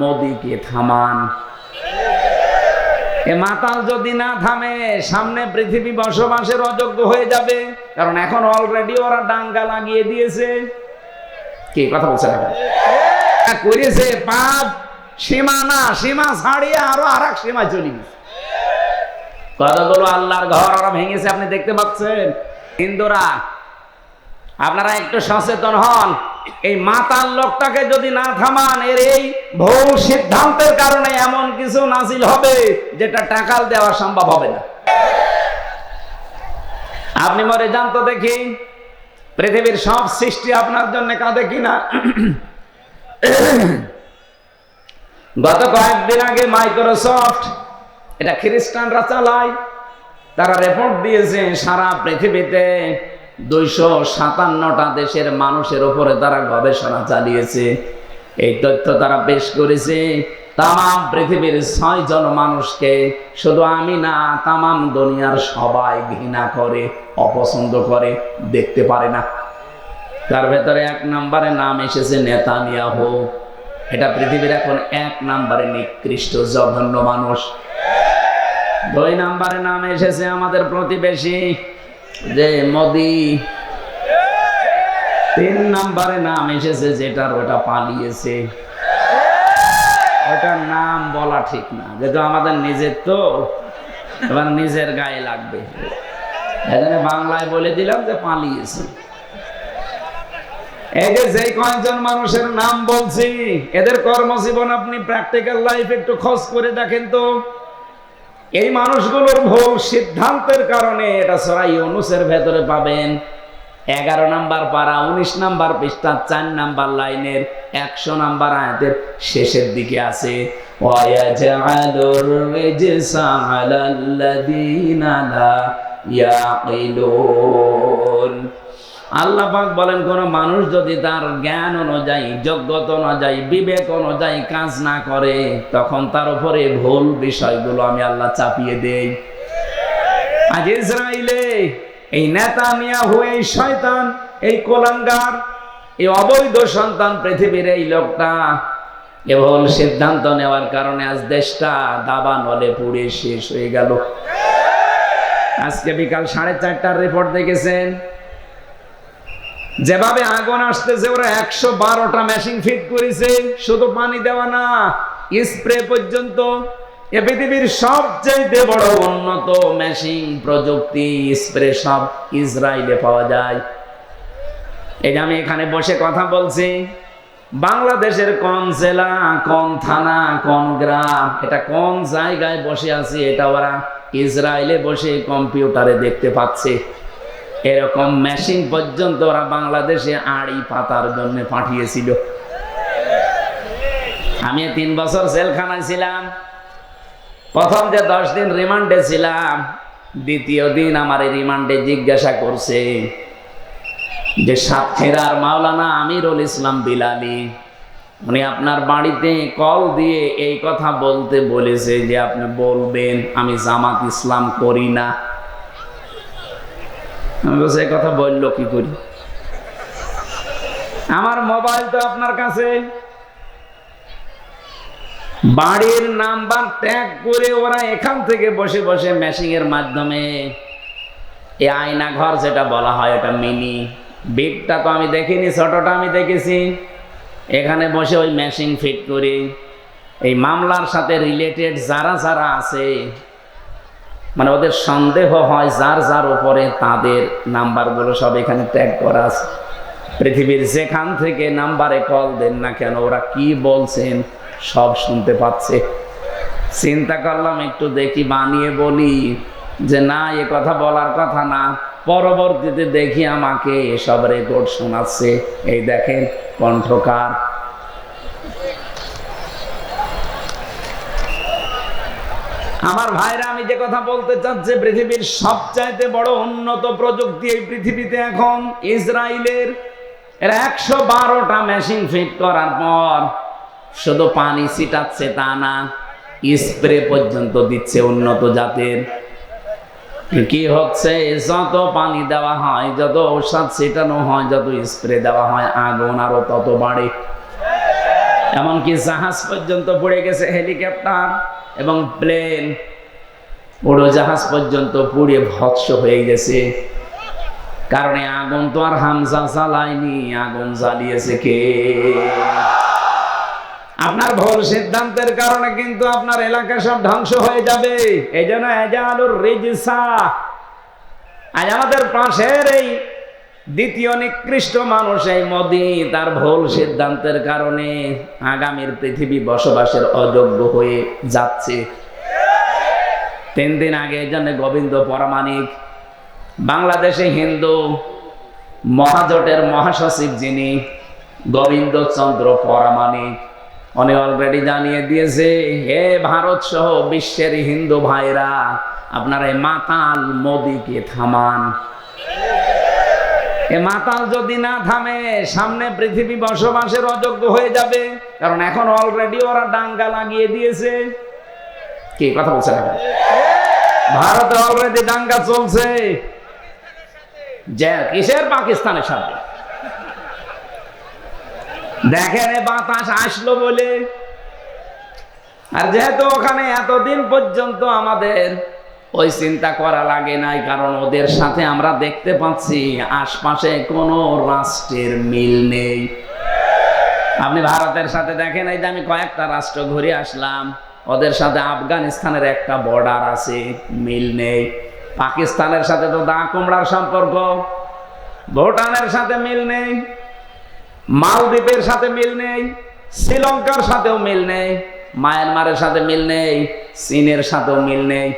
মোদিকে থামান। এ মাতাল যদি না থামে, সামনে পৃথিবী বসবাসের অযোগ্য হয়ে যাবে। কারণ এখন অলরেডি ওরা ডাঙ্গা লাগিয়ে দিয়েছে। কি কথা বলছে করেছে পাপ, সীমা না, সীমা ছাড়িয়ে আরও আর এক সীমা চলে গেছে। কতগুলো আল্লাহর ঘর ওরা ভেঙেছে, আপনি দেখতে পাচ্ছেন। হিন্দুরা, আপনারা একটু সচেতন হন। এই মাতাল লোকটাকে যদি না থামান, এর এই ভুল সিদ্ধান্তের কারণে এমন কিছু নাজিল হবে যেটা টাকাল দেওয়া সম্ভব হবে না। আপনি মরে যান তো দেখি, পৃথিবীর সব সৃষ্টি আপনার জন্য কাঁদে কিনা। গত কয়েকদিন আগে মাইক্রোসফট, এটা খ্রিস্টানরা চালায়, তারা রিপোর্ট দিয়েছে, সারা পৃথিবীতে দুইশো সাতান্নটা দেশের মানুষের উপরে তারা গবেষণা চালিয়েছে। এই তথ্য তারা পেশ করেছে। তাম পৃথিবীর ছয় জন মানুষকে শুধু আমি না, তামাম দুনিয়ার সবাই ঘৃণা করে, অপছন্দ করে, দেখতে পারে না। তার ভেতরে এক নম্বরে নাম এসেছে নেতানিয়া নেতানিয়াহু। এটা পৃথিবীর এখন এক নম্বরে নিকৃষ্ট জঘন্য মানুষ। দুই নম্বরে নাম এসেছে আমাদের প্রতিবেশী যে মোদি। তিন নম্বরে নাম এসেছে যেটার, ওটা পালিয়েছে। ওটার নাম বলা ঠিক না। যেহেতু আমাদের নিজের তো, এবার নিজের গায়ে লাগবে। এখানে বাংলায় বলে দিলাম যে পালিয়েছে। এই যে কয়েকজন মানুষের নাম বলছি, এদের কর্মজীবন আপনি প্র্যাকটিক্যাল লাইফ একটু খোঁজ করে দেখেন তো। এই মানুষগুলোর ভুল সিদ্ধান্তের কারণে এটা সরাই অনুসের ভেতরে পাবেন। এগারো নাম্বার পাড়া উনিশ নাম্বার পৃষ্ঠা, চার নাম্বার লাইনের, একশো নাম্বার আয়াতের শেষের দিকে আছে। আল্লাহ পাক বলেন, কোন মানুষ যদি তার জ্ঞান অনুযায়ী, যোগ্যতা অনুযায়ী, বিবেক অনুযায়ী কাজ না করে, তখন তার উপরে ভুল বিষয়গুলো আমি আল্লাহ চাপিয়ে দেই। আজ ইসরাইলে এই নেতা নিয়াহু এই শয়তান, এই কোলাঙ্গার, এই অবৈধ সন্তান পৃথিবীর এই লোকটা কেবল সিদ্ধান্ত নেওয়ার কারণে আজ দেশটা দাবা নলে পুড়ে শেষ হয়ে গেল। আজকে বিকাল সাড়ে চারটার রিপোর্ট দেখেছেন? যেভাবে আগুন আসতেছে, ওরা একশো বারোটা মেশিন ফিট করেছে। শুধু পানি দেওয়া না স্প্রে পর্যন্ত। এ পৃথিবীর সবচেয়ে বড় উন্নত মেশিন প্রযুক্তি স্প্রে সব ইসরায়েলে পাওয়া যায়। এই আমি এখানে বসে কথা বলছি, বাংলাদেশের কোন জেলা, কোন থানা, কোন গ্রাম, এটা কোন জায়গায় বসে আছি, এটা ওরা ইসরায়েলে বসে কম্পিউটারে দেখতে পাচ্ছে। এরকম মেশিন পর্যন্ত ওরা বাংলাদেশে আড়ি পাতার জন্য পাঠিয়েছিল। আমি তিন বছর জেলখানায় ছিলাম। প্রথম যে দশ দিন রিমান্ডে ছিলাম, দ্বিতীয় দিন আমার রিমান্ডে জিজ্ঞাসা করছে যে সাতক্ষীরার মাওলানা আমিরুল ইসলাম বিলালি, উনি আপনার বাড়িতে কল দিয়ে এই কথা বলতে বলেছে যে, আপনি বলবেন, আমি জামাত ইসলাম করি না। আমি বলছি এই কথা বলল কি করি? আমার মোবাইল তো আপনার কাছে। বাড়ির নাম্বার ট্যাগ করে ওরা এখান থেকে বসে বসে মেশিং এর মাধ্যমে এই আয়না ঘর যেটা বলা হয় এটা মিনি বিগটা তো আমি দেখিনি, ছোটটা আমি দেখেছি। এখানে বসে ওই মেশিন ফিট করে। এই মামলার সাথে রিলেটেড যারা যারা আছে মানে ওদের সন্দেহ হয় যার যার উপরে তাদের নাম্বারগুলো সব এখানে ট্যাগ করা আছে। পৃথিবীর যেখান থেকে নাম্বারে কল দেন না কেন, ওরা কি বলছেন সব শুনতে পাচ্ছে। চিন্তা করলাম একটু দেখি, বানিয়ে বলি যে না, এ কথা বলার কথা না, পরবর্তীতে দেখি আমাকে এসব রেকর্ড শোনাচ্ছে। এই দেখেন কণ্ঠকার আমার ভাইরা, আমি যে কথা বলতে চাচ্ছি, পৃথিবীর সবচাইতে বড় উন্নত প্রযুক্তি এই পৃথিবীতে এখন ইসরায়েলের এরা একশো বারোটা মেশিন ফিট করার পর শুধু পানি ছিটাচ্ছে তা না স্প্রে পর্যন্ত দিচ্ছে উন্নত জাতের। কি হচ্ছে? যত পানি দেওয়া হয়, যত ঔষধ ছিটানো হয়, যত স্প্রে দেওয়া হয়, আগুন আরও তত বাড়ে। এমনকি জাহাজ পর্যন্ত পড়ে গেছে হেলিকপ্টার এবং প্লেন উড়োজাহাজ পর্যন্ত পুড়ে ভৎস হয়ে গেছে। কারণ আগুন তো আর হামজা জ্বালায়নি, আগুন জ্বালিয়েছে কে? আপনার ভুল সিদ্ধান্তের কারণে কিন্তু আপনার এলাকা সব ধ্বংস হয়ে যাবে। এই জন্য আজ আমাদের পাশের এই দ্বিতীয় নিকৃষ্ট মানুষ এই মোদি, তার ভুল সিদ্ধান্তের কারণে আগামীর পৃথিবী বসবাসের অযোগ্য হয়ে যাচ্ছে। তিন দিন আগে জন্য গোবিন্দ পরমাণিক, বাংলাদেশে হিন্দু, মহাজোটের মহাসচিব যিনি গোবিন্দ চন্দ্র পরামানিক উনি অলরেডি জানিয়ে দিয়েছে, হে ভারত সহ বিশ্বের হিন্দু ভাইরা, আপনারা মাতাল মোদিকে থামান। এ মাতাল যদি না থামে, সামনে পৃথিবী বসবাসের অযোগ্য হয়ে যাবে। কারণ এখন অলরেডি ওরা ডাঙ্গা লাগিয়ে দিয়েছে। কি, কথা বলছেন এখন ভারতে অলরেডি দাঙ্গা চলছে। কিসের পাকিস্তানের সাথে দেখেন বাতাস আসলো বলে। আর যেহেতু ওখানে এতদিন পর্যন্ত আমাদের ওই চিন্তা করা লাগে নাই, কারণ ওদের সাথে আমরা দেখতে পাচ্ছি আশপাশে কোনো রাষ্ট্রের মিল নেই। আপনি ভারতের সাথে দেখেন, এই যে আমি কয়েকটা রাষ্ট্র ঘুরে আসলাম, ওদের সাথে আফগানিস্তানের একটা বর্ডার আছে, মিল নেই। পাকিস্তানের সাথে তো দা কুমড়ার সম্পর্ক, ভুটানের সাথে মিল নেই, মালদ্বীপের সাথে মিল নেই, শ্রীলঙ্কার সাথেও মিল নেই, মায়ানমারের সাথে মিল নেই, চীনের সাথেও মিল নেই।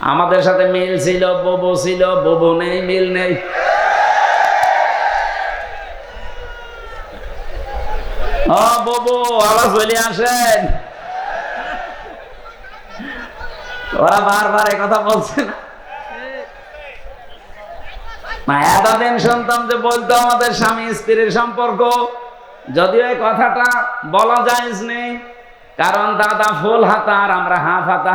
আমাদের সাথে মিল ছিল ববু ছিল ববু নেই, মিল নেই। ও ববু আবার চলে আসেন। ওরা বারবার কথা বলছে না। না, এতদিন শুনতাম যে বলতো আমাদের স্বামী স্ত্রীর সম্পর্ক। যদিও এই কথাটা বলা যায় নেই কারণ দাদা ফুল হাতা আর আমরা হাফ হাতা।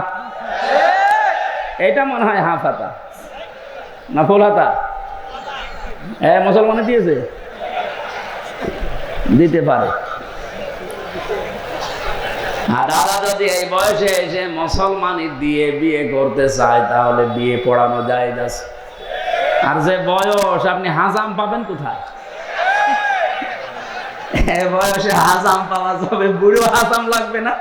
এটা মনে হয় হাফ হাতা না ফুল হাতা হ্যাঁ মুসলমানে দিয়েছে? দিতে পারে। যদি এই বয়সে এসে মুসলমানি দিয়ে বিয়ে করতে চায়, তাহলে বিয়ে পড়ানো যায় আর যে বয়স, আপনি হাজাম পাবেন কোথায়? বয়সে হাজাম পাওয়া যাবে বুড়ো হাজাম লাগবে না।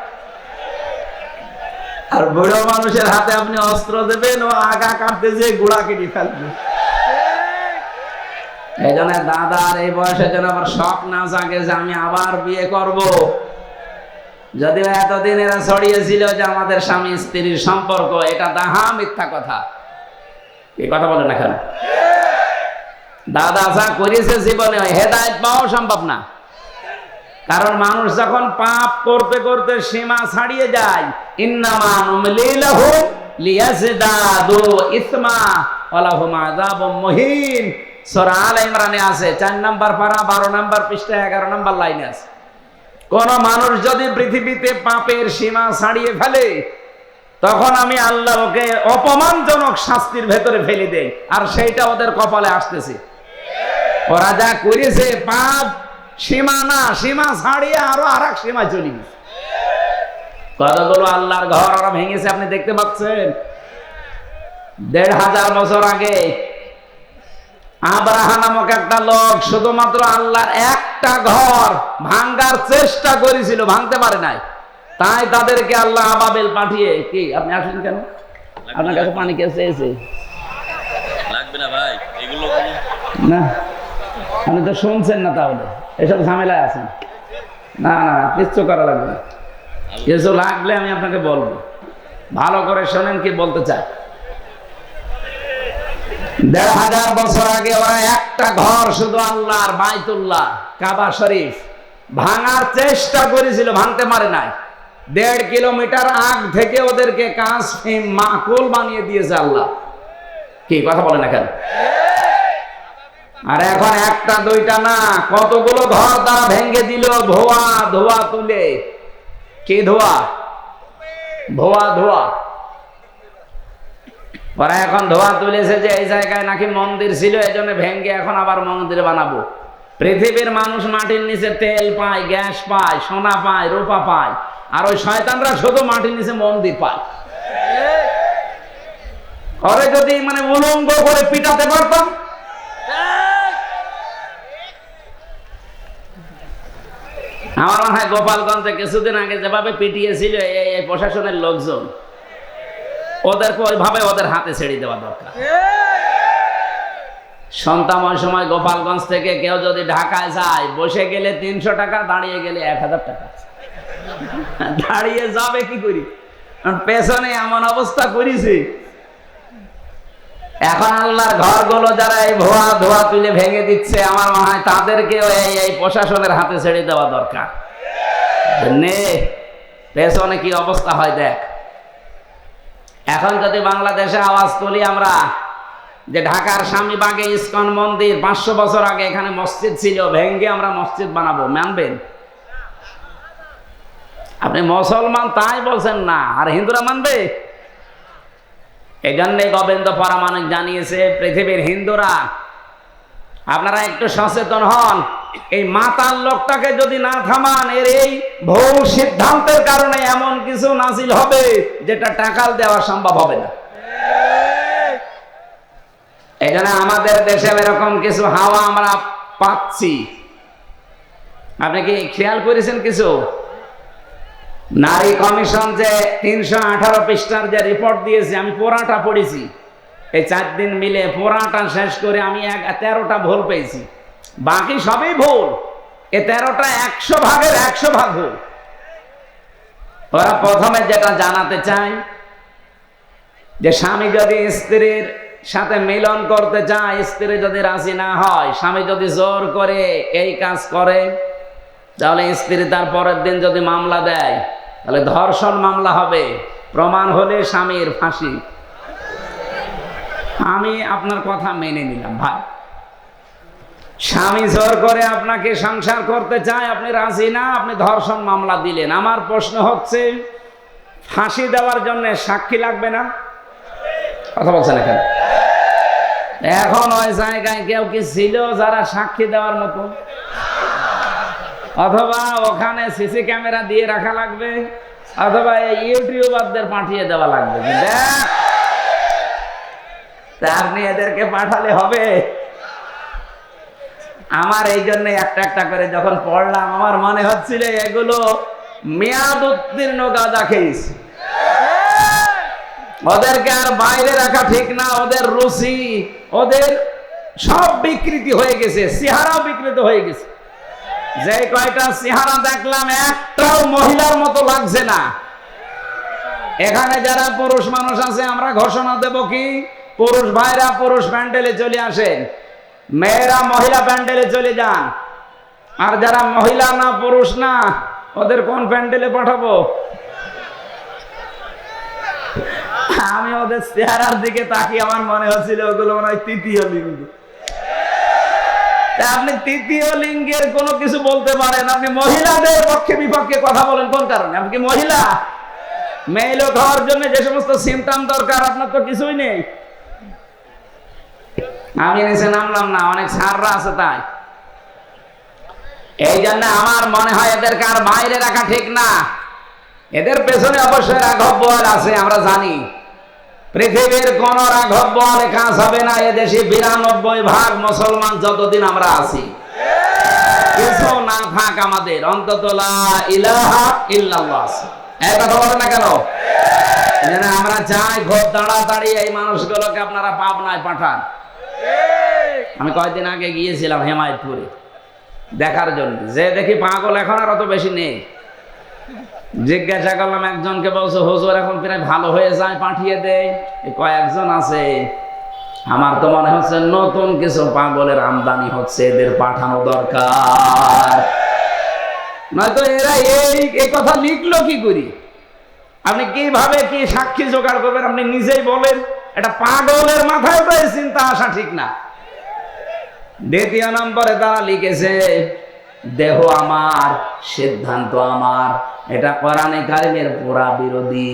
আর বুড়ো মানুষের হাতে আপনি অস্ত্র দেবেন, ও আগা কাটতে যে গোড়া কেটে ফেলবে। এই জন্য দাদার এই বয়সে যেন আবার শখ না জাগে যে আমি আবার বিয়ে করব। যদিও এতদিন এরা ছড়িয়েছিল যে আমাদের স্বামী স্ত্রীর সম্পর্ক, এটা দাহা মিথ্যা কথা। এই কথা বলে না কেন? দাদা যা করেছে জীবনে, হেদায়ত পাওয়া সম্ভব না। কারণ মানুষ যখন পাপ করতে করতে সীমা ছাড়িয়ে যায় মুহিন। ইমরানে আছে 4 নাম্বার পারা 12 নাম্বার পৃষ্ঠা 11 নাম্বার আছে। কোন মানুষ যদি পৃথিবীতে পাপের সীমা ছাড়িয়ে ফেলে, তখন আমি আল্লাহ ওকে অপমানজনক শাস্তির ভেতরে ফেলে দেই, আর সেইটা ওদের কপালে আসতেছে। ওরা যা করেছে, পাপ সীমা না সীমা ছাড়িয়ে আরও আর এক সীমা চলে গেছে। কতগুলো আল্লাহর ঘর ওরা ভেঙেছে আপনি দেখতে পাচ্ছেন? দেড় হাজার বছর আগে আব্রাহা নামক একটা লোক শুধুমাত্র আল্লাহর একটা ঘর ভাঙ্গার চেষ্টা করেছিল ভাঙতে পারে নাই। তাই তাদেরকে আল্লাহ আবাবেল পাঠিয়ে কি আপনি আসেন কেন? আপনার কাছে পানি কে চেয়েছে? লাগবে না ভাই এগুলো না আপনি তো শুনছেন না তাহলে। এসব ঝামেলায় আছেন। না না কিচ্ছু করা লাগবে। না কিছু লাগলে আমি আপনাকে বলব। ভালো করে শোনেন কি বলতে চাই দেড় হাজার বছর আগে ওরা একটা ঘর শুধু আল্লাহর, বাইতুল্লাহ, কাবা শরীফ। ভাঙার চেষ্টা করেছিল, ভাঙতে পারে নাই। দেড় কিলোমিটার আগ থেকে ওদেরকে কাঁচ মাকুল বানিয়ে দিয়েছে আল্লাহ। কি, কথা বলে না কেন? আর এখন একটা, দুইটা না, কতগুলো ঘর তারা ভেঙে দিল, ধোয়া ধোয়া তুলে। কে ধোয়া? ধোয়া ধোয়া। ওরা এখন ধোয়া তুলেছে যে এই জায়গায় নাকি মন্দির ছিল এই জন্য ভেঙ্গে এখন আবার মন্দির বানাবো। পৃথিবীর মানুষ মাটির নিচে তেল পায়, গ্যাস পায়, সোনা পায়, রূপা পায়, আর ওই শয়তানরা শুধু মাটির নিচে মন্দির পায়। ওরে যদি মানে উলঙ্গ করে পিটাতে পারতাম? আমার মনে হয় গোপালগঞ্জে কিছুদিন আগে যেভাবে পিটিয়েছিল এই প্রশাসনের লোকজন ওদেরকে ওইভাবে ওদের হাতে ছেড়ে দেওয়া দরকার। সন্তান ওই সময় গোপালগঞ্জ থেকে কেউ যদি ঢাকায় যায়, বসে গেলে তিনশো টাকা, দাঁড়িয়ে গেলে এক হাজার টাকা। দাঁড়িয়ে যাবে কি করি? পেছনে এমন অবস্থা করেছি। এখন আল্লাহর ঘরগুলো যারা এই ভুয়া ধোয়া তুলে ভেঙে দিচ্ছে, আমার মনে হয় তাদেরকেও এই এই প্রশাসনের হাতে ছেড়ে দেওয়া দরকার। নে, পেছনে কি অবস্থা হয় দেখ। এখন যদি বাংলাদেশে আওয়াজ তুলি আমরা, যে ঢাকার স্বামী স্বামীবাগে ইস্কন মন্দির পাঁচশো বছর আগে এখানে মসজিদ ছিল, ভেঙ্গে আমরা মসজিদ বানাবো, মানবেন? আপনি মুসলমান তাই বলছেন না, আর হিন্দুরা মানবে? এই জন্যে গোবিন্দ পরামানিক জানিয়েছে, পৃথিবীর হিন্দুরা, আপনারা একটু সচেতন হন। এই মাতাল লোকটাকে যদি না থামান, এর এই ভুল সিদ্ধান্তের কারণে এমন কিছু নাজিল হবে যেটা টাকাল দেওয়া সম্ভব হবে না। এই আমাদের দেশে এরকম কিছু হাওয়া আমরা পাচ্ছি। আপনি কি খেয়াল করেছেন কিছু? নারী কমিশন যে তিনশো আঠারো পৃষ্ঠার যে রিপোর্ট দিয়েছে, আমি পোড়াটা পড়েছি। এই চার দিন মিলে পোড়াটা শেষ করে আমি এক তেরোটা ভুল পেয়েছি। বাকি সবই ভুল। এ তেরোটা একশো ভাগের একশো ভাগ ভুল। ওরা প্রথমে যেটা জানাতে চাই যে স্বামী যদি স্ত্রীর সাথে মিলন করতে চায়, স্ত্রী যদি রাজি না হয়, স্বামী যদি জোর করে এই কাজ করে, তাহলে স্ত্রী তার পরের দিন যদি মামলা দেয় তাহলে ধর্ষণ মামলা হবে। প্রমাণ হলে স্বামীর ফাঁসি। আমি আপনার কথা মেনে নিলাম, ভাই। স্বামী জোর করে আপনাকে সংসার করতে চায়, আপনি রাজি না, আপনি ধর্ষণ মামলা দিলেন। আমার প্রশ্ন হচ্ছে, ফাঁসি দেওয়ার জন্য সাক্ষী লাগবে না? কথা বলছেন এখানে। এখন ওই জায়গায় কেউ কি ছিল যারা সাক্ষী দেওয়ার মতো? অথবা ওখানে সিসি ক্যামেরা দিয়ে রাখা লাগবে অথবা ইউটিউবারদের পাঠিয়ে দেওয়া লাগবে। যে দেখ, তা আপনি এদেরকে পাঠালে হবে? আমার এই জন্য একটা একটা করে যখন পড়লাম আমার মনে হচ্ছিল এগুলো মেয়াদ উত্তীর্ণ গাঁজা খেয়েছি। ওদেরকে আর বাইরে রাখা ঠিক না ওদের রুচি ওদের সব বিকৃতি হয়ে গেছে চেহারাও বিকৃত হয়ে গেছে। যে কয়টা চেহারা দেখলাম, একটাও মহিলার মতো লাগছে না। এখানে যারা পুরুষ মানুষ আছে, আমরা ঘোষণা দেব কি? পুরুষ ভাইরা পুরুষ প্যান্ডেলে চলে আসেন, মেয়েরা মহিলা প্যান্ডেলে চলে যান। আর যারা মহিলা না, পুরুষ না, ওদের কোন প্যান্ডেলে পাঠাবো? আমি ওদের চেহারার দিকে তাকিয়ে আমার মনে হচ্ছিল ওগুলো মনে হয় তৃতীয় তা আপনি তৃতীয় লিঙ্গের কোনো কিছু বলতে পারেন? আপনি মহিলাদের পক্ষে বিপক্ষে কথা বলেন, কোন কারণে? আপনি কি মহিলা? মেয়ে লোক হওয়ার জন্য যে সমস্ত সিমটাম দরকার, আপনার তো কিছুই নেই। আমি নিচে নামলাম না, অনেক সাররা আছে তাই। এই জন্য আমার মনে হয় এদেরকে আর বাইরে রাখা ঠিক না। এদের পেছনে অবশ্যই রাঘব বোয়াল আছে, আমরা জানি। পৃথিবীর কোন রাঘব বোয়ালে কাজ হবে না এদেশে বিরানব্বই ভাগ মুসলমান যতদিন আমরা আছি। কিছু না থাক আমাদের, অন্তত ইলাহা ইল্লাল্লাহ আছে। বলে না কেন? আমরা চাই খুব তাড়াতাড়ি এই মানুষগুলোকে আপনারা পাবনায় পাঠান। আমি কয়েকদিন আগে গিয়েছিলাম হেমায়তপুরে, দেখার জন্য। যে দেখি পাগল এখন আর অত বেশি নেই। জিজ্ঞাসা করলাম, একজনকে বলছে, হুজুর, এখন প্রায় ভালো হয়ে যায়, পাঠিয়ে দেয় কয়েকজন আছে। আমার তো মনে হচ্ছে নতুন কিছু পাগলের আমদানি হচ্ছে, এদের পাঠানো দরকার। নয়তো এরা এই কথা লিখলো কি করি? আপনি কীভাবে কি সাক্ষী জোগাড় করবেন? আপনি নিজেই বলেন। এটা পাগলের মাথায় তো চিন্তা আসা ঠিক না। দ্বিতীয় নম্বরে তারা লিখেছে, দেহ আমার, সিদ্ধান্ত আমার এটা কোরআনে কারিমের পুরা বিরোধী।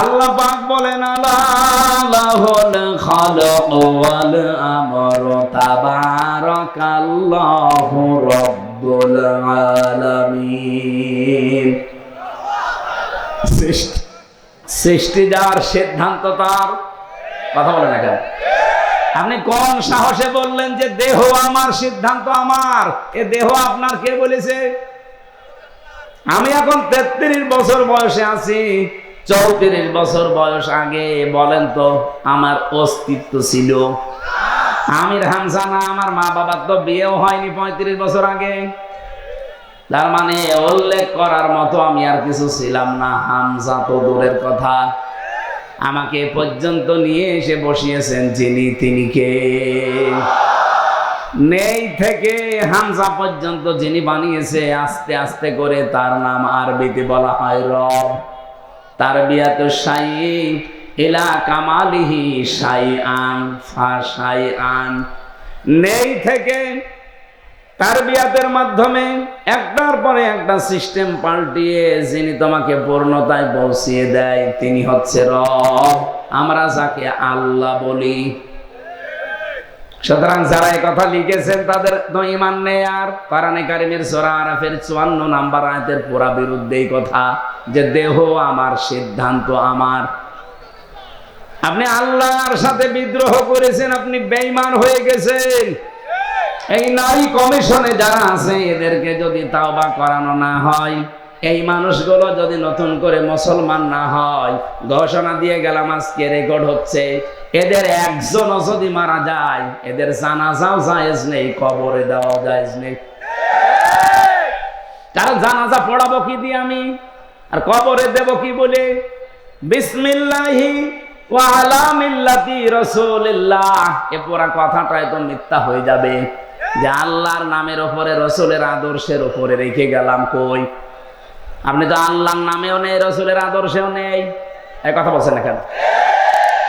আল্লাহ পাক বলেন আলাহুল খালক ওয়াল আমর তাবারাকাল্লাহু রাব্বুল আলামিন। সৃষ্টি যাওয়ার সিদ্ধান্ত তার। কথা বলেন এখানে আপনি কোন সাহসে বললেন যে দেহ আমার, সিদ্ধান্ত আমার। এ দেহ আপনার কে বলেছে? আমি এখন তেত্রিশ বছর বয়সে আছি। চৌত্রিশ বছর বয়স আগে, বলেন তো, আমার অস্তিত্ব ছিল। আমির হামসা না আমার মা বাবার তো বিয়েও হয়নি পঁয়ত্রিশ বছর আগে। তার মানে উল্লেখ করার মতো আমি আর কিছু ছিলাম না। হামসা তো দূরের কথা। আমাকে পর্যন্ত নিয়ে এসে বসিয়েছেন যিনি, তিনি কে? নেই থেকে হামজা পর্যন্ত যিনি বানিয়েছে, আস্তে আস্তে করে তার নাম আরবিতে বলা হয় রব। তার বিয়াত সাই ইলা কামালিহি সাই আন ফা সাই আন নেই থেকে তার বিয়াতের মাধ্যমে একটার পরে একটা সিস্টেম পাল্টিয়ে যিনি তোমাকে পূর্ণতায় পৌঁছিয়ে দেয়, তিনি হচ্ছে রব। আমরা যাকে আল্লাহ বলি সুতরাং যারা এই কথা লিখেছেন, তাদের তো ইমান নেই আর। কোরআনে কারিমের সোরা আরাফের চুয়ান্ন নাম্বার আয়াতের পুরা বিরুদ্ধে এই কথা যে, দেহ আমার, সিদ্ধান্ত আমার। আপনি আল্লাহর সাথে বিদ্রোহ করেছেন, আপনি বেঈমান হয়ে গেছেন। এই নারী কমিশনে যারা আছে, এদেরকে যদি তাওবা করানো না হয় এই মানুষগুলো যদি নতুন করে মুসলমান না হয়, ঘোষণা দিয়ে গেলাম আজকে রেকর্ড হচ্ছে, এদের একজনও যদি মারা যায়, এদের জানাজাও জায়েজ নেই, কবরে দেওয়া জায়েজ নেই। কারণ জানাজা পড়াবো কি দিয়ে আমি? আর কবরে দেব কি বলে? বিসমিল্লাহি এ পুরা কথাটাই তো মিথ্যা হয়ে যাবে। যে আল্লাহর নামের ওপরে রসুলের আদর্শের ওপরে রেখে গেলাম কই? আপনি তো আল্লাহর নামেও নেই রসুলের আদর্শেও নেই। এই কথা বলছেন না কেন?